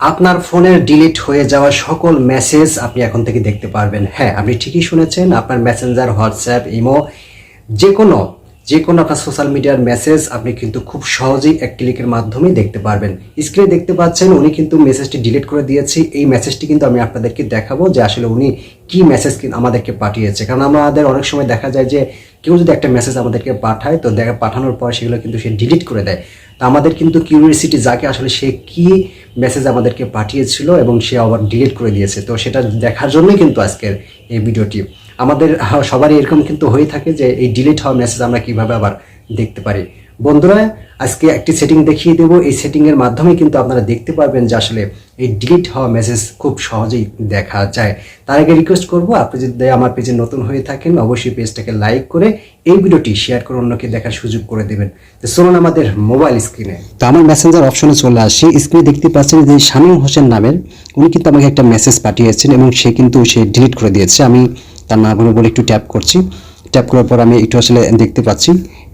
আপনার ফোনের ডিলিট হয়ে যাওয়া সকল মেসেজ আপনি এখন থেকে দেখতে পারবেন। হ্যাঁ আপনি ঠিকই শুনেছেন, আপনার মেসেঞ্জার হোয়াটসঅ্যাপ ইমো যে কোনো যে কোনো আপনার সোশ্যাল মিডিয়ার মেসেজ আপনি কিন্তু খুব সহজেই এক ক্লিকের মাধ্যমে দেখতে পারবেন। স্ক্রিনে দেখতে পাচ্ছেন, উনি কিন্তু মেসেজটি ডিলিট করে দিয়েছে। এই মেসেজটি কিন্তু আমি আপনাদেরকে দেখাবো যে আসলে উনি কি মেসেজ আমাদেরকে পাঠিয়েছে। কারণ আমাদের অনেক সময় দেখা যায় যে কেউ যদি একটা মেসেজ আমাদেরকে পাঠায়, তো দেখা পাঠানোর পর সেগুলো কিন্তু সে ডিলিট করে দেয়। তো আমাদের কিন্তু কিউরিয়াসিটি যাকে আসলে সে কি মেসেজ আমাদেরকে পাঠিয়েছিল এবং সে আবার ডিলিট করে দিয়েছে। তো সেটা দেখার জন্যই কিন্তু আজকের এই ভিডিওটি আমাদের সবারই এরকম কিন্তু হয়ে থাকে যে এই ডিলিট হওয়া মেসেজ আমরা কীভাবে আবার দেখতে পারি। বন্ধুরা, আজকে একটি সেটিং দেখিয়ে দেব। এই সেটিং এর মাধ্যমে কিন্তু আপনারা দেখতে পারবেন যে আসলে এই ডিলিট হওয়া মেসেজ খুব সহজেই দেখা যায়। তার আগে রিকোয়েস্ট করব, আপনি যদি আমার পেজে নতুন হয়ে থাকেন, অবশ্যই পেজটাকে লাইক করে এই ভিডিওটি শেয়ার করে অন্যকে দেখার সুযোগ করে দেবেন। তো চলুন আমাদের মোবাইল স্ক্রিনে তো আমার মেসেঞ্জার অপশনে চলে আসি। স্ক্রিনে দেখতে পাচ্ছেন যে শামীম হোসেন নামের, উনি কিন্তু আমাকে একটা মেসেজ পাঠিয়েছেন এবং সে কিন্তু সে ডিলিট করে দিয়েছে। আমি তার নামগুলো বলে একটু ট্যাপ করছি। ট্যাপ করার পর আমি একটু আসলে দেখতে পাচ্ছি।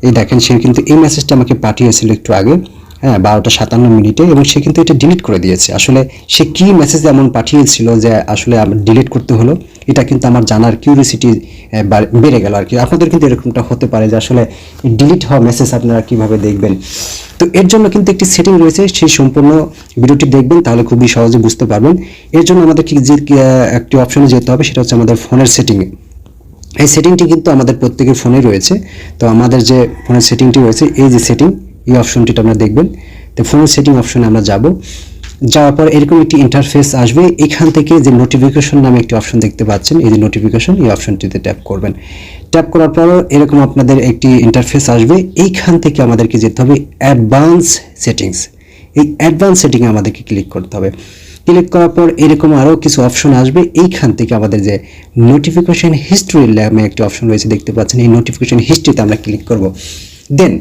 এই দেখেন, সে কিন্তু এই মেসেজটা আমাকে পাঠিয়েছিল একটু আগে হ্যাঁ বারোটা সাতান্ন মিনিটে এবং সে কিন্তু এটা ডিলিট করে দিয়েছে। আসলে সে কি মেসেজ এমন পাঠিয়েছিল যে আসলে ডিলিট করতে হলো? এটা কিন্তু আমার জানার কিউরিয়াসিটি বেড়ে গেল আর কি। আপনাদের কিন্তু এরকমটা হতে পারে যে আসলে ডিলিট হওয়া মেসেজ আপনারা কীভাবে দেখবেন? তো এর জন্য কিন্তু একটি সেটিং রয়েছে, সেই সম্পূর্ণ ভিডিওটি দেখবেন, তাহলে খুবই সহজে বুঝতে পারবেন। এর জন্য আমাদের কি যে একটি অপশনে যেতে হবে, সেটা হচ্ছে আমাদের ফোনের সেটিংয়ে এই সেটিংটি কিন্তু আমাদের প্রত্যেকের ফোনে রয়েছে। তো আমাদের যে ফোনের সেটিংটি রয়েছে, এই যে সেটিং এই অপশনটিটা আমরা দেখবেন। তো ফোনের সেটিং অপশনে আমরা যাব। যাওয়ার পর এরকম একটি ইন্টারফেস আসবে, এখান থেকে যে নোটিফিকেশন নামে একটি অপশন দেখতে পাচ্ছেন, এই যে নোটিফিকেশন এই অপশনটিতে ট্যাপ করবেন। ট্যাপ করার পরও এরকম আপনাদের একটি ইন্টারফেস আসবে, এইখান থেকে আমাদেরকে যেতে হবে অ্যাডভান্স সেটিংস এই অ্যাডভান্স সেটিংয়ে আমাদেরকে ক্লিক করতে হবে। ক্লিক করার পর এরকম আরও কিছু অপশন আসবে, এইখান থেকে আমাদের যে নোটিফিকেশন হিস্ট্রি নামে একটি অপশন রয়েছে, দেখতে পাচ্ছেন, এই নোটিফিকেশন হিস্ট্রিতে আমরা ক্লিক করব। দেন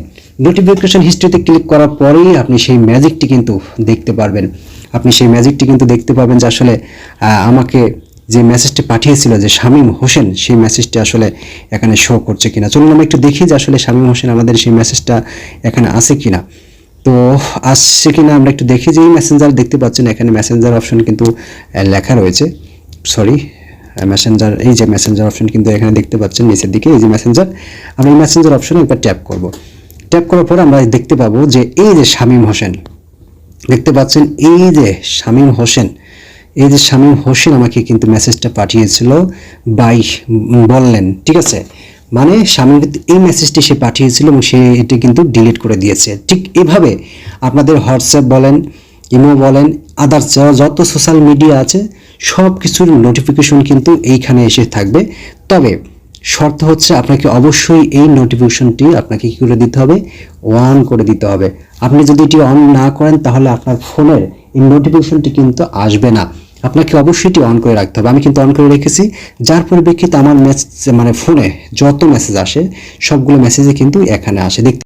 নোটিফিকেশন হিস্ট্রিতে ক্লিক করার পরেই আপনি সেই ম্যাজিকটি কিন্তু দেখতে পারবেন। আপনি সেই ম্যাজিকটি কিন্তু দেখতে পাবেন যে আসলে আমাকে যে মেসেজটি পাঠিয়েছিল যে শামীম হোসেন, সেই মেসেজটি আসলে এখানে শো করছে কিনা। চলুন আমরা একটু দেখি যে আসলে শামীম হোসেন আমাদের সেই মেসেজটা এখানে আছে কিনা। তো আসছে কিনা আমরা একটু দেখি যে মেসেঞ্জার দেখতে পাচ্ছেন এখানে মেসেঞ্জার অপশন কিন্তু লেখা রয়েছে। সরি মেসেঞ্জার এই যে মেসেঞ্জার অপশন কিন্তু এখানে দেখতে পাচ্ছেন নিচের দিকে, এই যে মেসেঞ্জার আমরা এই মেসেঞ্জার অপশনে একবার ট্যাপ করব। ট্যাপ করার পর আমরা দেখতে পাবো যে এই যে শামীম হোসেন, দেখতে পাচ্ছেন এই যে শামীম হোসেন, এই যে শামীম হোসেন আমাকে কিন্তু মেসেজটা পাঠিয়েছিল বাই বললেন, ঠিক আছে? মানে কিন্তু এই মেসেজটি সে পাঠিয়েছিল এবং সে এটি কিন্তু ডিলিট করে দিয়েছে। ঠিক এভাবে আপনাদের হোয়াটসঅ্যাপ বলেন, ইমো বলেন আদার্স যত সোশ্যাল মিডিয়া আছে সব কিছুর নোটিফিকেশন কিন্তু এইখানে এসে থাকবে। তবে শর্ত হচ্ছে আপনাকে অবশ্যই এই নোটিফিকেশনটি আপনাকে কি করে দিতে হবে? অন করে দিতে হবে। আপনি যদি এটি অন না করেন, তাহলে আপনার ফোনের এই নোটিফিকেশনটি কিন্তু আসবে না। আপনাকে অবশ্যই এটি অন করে রাখতে হবে। আমি কিন্তু অন করে রেখেছি। যার পরিপ্রেক্ষিতে আমার মেসেজ মানে ফোনে যত মেসেজ আসে, সবগুলো মেসেজে কিন্তু এখানে আসে। দেখতে